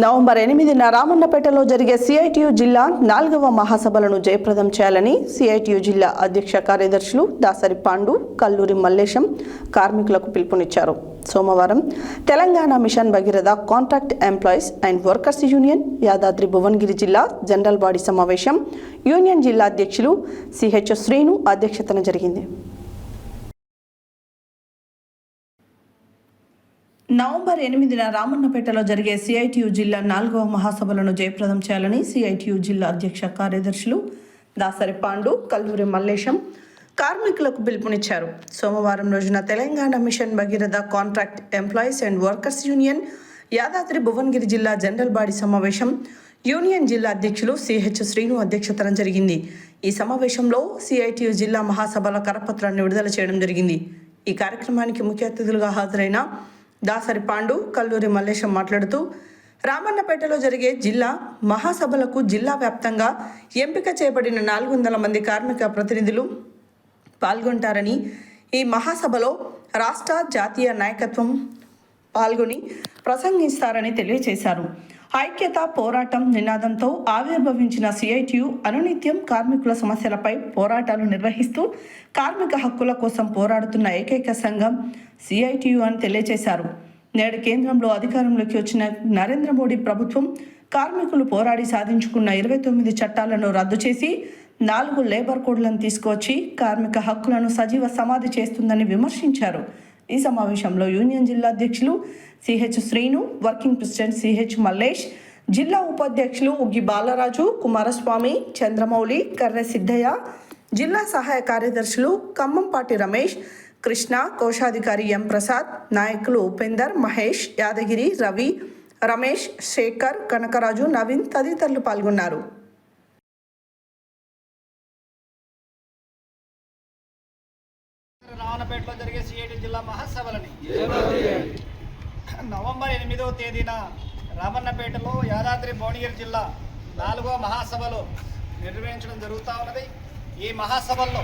November ఎనిమిదిన రామన్నపేటలో జరిగే CITU జిల్లా నాలుగవ మహాసభలను జయప్రదం చేయాలని సిఐటియు జిల్లా అధ్యక్ష కార్యదర్శులు దాసరి పాండు కల్లూరి మల్లేశం కార్మికులకు పిలుపునిచ్చారు. సోమవారం Telangana mission Bhagiratha contract employees and workers union Yadadri Bhuvanagiri జిల్లా జనరల్ బాడీ సమావేశం యూనియన్ జిల్లా అధ్యక్షులు సిహెచ్ శ్రీను అధ్యక్షతన జరిగింది. నవంబర్ ఎనిమిదిన రామన్నపేటలో జరిగే సిఐటియు జిల్లా నాలుగవ మహాసభలను జయప్రదం చేయాలని సిఐటియు జిల్లా అధ్యక్ష కార్యదర్శులు దాసరి పాండు కల్లూరి మల్లేశం కార్మికులకు పిలుపునిచ్చారు. సోమవారం రోజున Telangana mission Bhagiratha contract employees and workers union Yadadri Bhuvanagiri జిల్లా జనరల్ బాడీ సమావేశం యూనియన్ జిల్లా అధ్యక్షులు సిహెచ్ శ్రీను అధ్యక్షతన జరిగింది. ఈ సమావేశంలో సిఐటియు జిల్లా మహాసభల కరపత్రాన్ని విడుదల చేయడం జరిగింది. ఈ కార్యక్రమానికి ముఖ్య అతిథులుగా హాజరైన దాసరి పాండు కల్లూరి మల్లేశం మాట్లాడుతూ రామన్నపేటలో జరిగే జిల్లా మహాసభలకు జిల్లా వ్యాప్తంగా ఎంపిక చేయబడిన నాలుగు వందల మంది కార్మిక ప్రతినిధులు పాల్గొంటారని ఈ మహాసభలో రాష్ట్ర జాతీయ నాయకత్వం పాల్గొని ప్రసంగిస్తారని తెలియజేశారు ఐక్యత పోరాటం నినాదంతో ఆవిర్భవించిన సిఐటియు అనునిత్యం కార్మికుల సమస్యలపై పోరాటాలు నిర్వహిస్తూ కార్మిక హక్కుల కోసం పోరాడుతున్న ఏకైక సంఘం సిఐటియు అని తెలియజేశారు నేడు కేంద్రంలో అధికారంలోకి వచ్చిన నరేంద్ర మోడీ ప్రభుత్వం కార్మికులు పోరాడి సాధించుకున్న ఇరవై తొమ్మిది చట్టాలను రద్దు చేసి నాలుగు లేబర్ కోడ్లను తీసుకొచ్చి కార్మిక హక్కులను సజీవ సమాధి చేస్తుందని విమర్శించారు. ఈ సమావేశంలో యూనియన్ జిల్లా అధ్యక్షులు CH Srinu working president CH Mallesh జిల్లా ఉపాధ్యక్షులు ఉగ్గి బాలరాజు కుమారస్వామి చంద్రమౌళి కర్రె సిద్ధయ్య జిల్లా సహాయ కార్యదర్శులు ఖమ్మంపాటి రమేష్ కృష్ణ కోశాధికారి ఎం ప్రసాద్ నాయకులు ఉపేందర్ మహేష్ యాదగిరి రవి రమేష్ శేఖర్ కనకరాజు నవీన్ తదితరులు పాల్గొన్నారు. రావణపేటలో జరిగే సిఐటి జిల్లా మహాసభలని. నవంబర్ ఎనిమిదవ తేదీన రామన్నపేటలో యాదాద్రి భువనగిరి జిల్లా నాలుగో మహాసభలు నిర్వహించడం జరుగుతూ ఉన్నది. ఈ మహాసభల్లో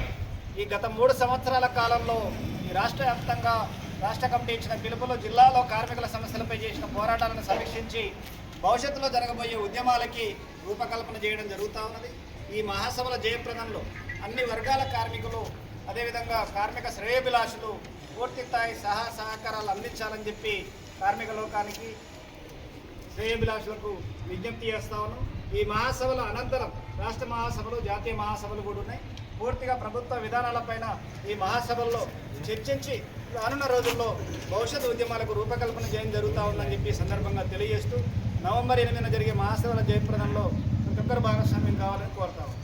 ఈ గత మూడు సంవత్సరాల కాలంలో ఈ రాష్ట్ర వ్యాప్తంగా రాష్ట్ర కమిటీ ఇచ్చిన పిలుపులో జిల్లాలో కార్మికుల సమస్యలపై చేసిన పోరాటాలను సమీక్షించి భవిష్యత్తులో జరగబోయే ఉద్యమాలకి రూపకల్పన చేయడం జరుగుతూ ఉన్నది. ఈ మహాసభల జయప్రదంలో అన్ని వర్గాల కార్మికులు అదేవిధంగా కార్మిక శ్రేయభిలాషులు పూర్తి స్థాయి సహా సహకారాలు అందించాలని చెప్పి కార్మిక లోకానికి శ్రేయభిలాషులకు విజ్ఞప్తి చేస్తా ఉన్నాం. ఈ మహాసభల అనంతరం రాష్ట్ర మహాసభలు జాతీయ మహాసభలు కూడా ఉన్నాయి. పూర్తిగా ప్రభుత్వ విధానాలపైన ఈ మహాసభల్లో చర్చించి రానున్న రోజుల్లో భవిష్యత్ ఉద్యమాలకు రూపకల్పన చేయడం జరుగుతూ ఉందని చెప్పి సందర్భంగా తెలియజేస్తూ నవంబర్ ఎనిమిదిన జరిగే మహాసభల జయప్రదంలో ప్రతి ఒక్కరు భాగస్వామ్యం కావాలని కోరుతాము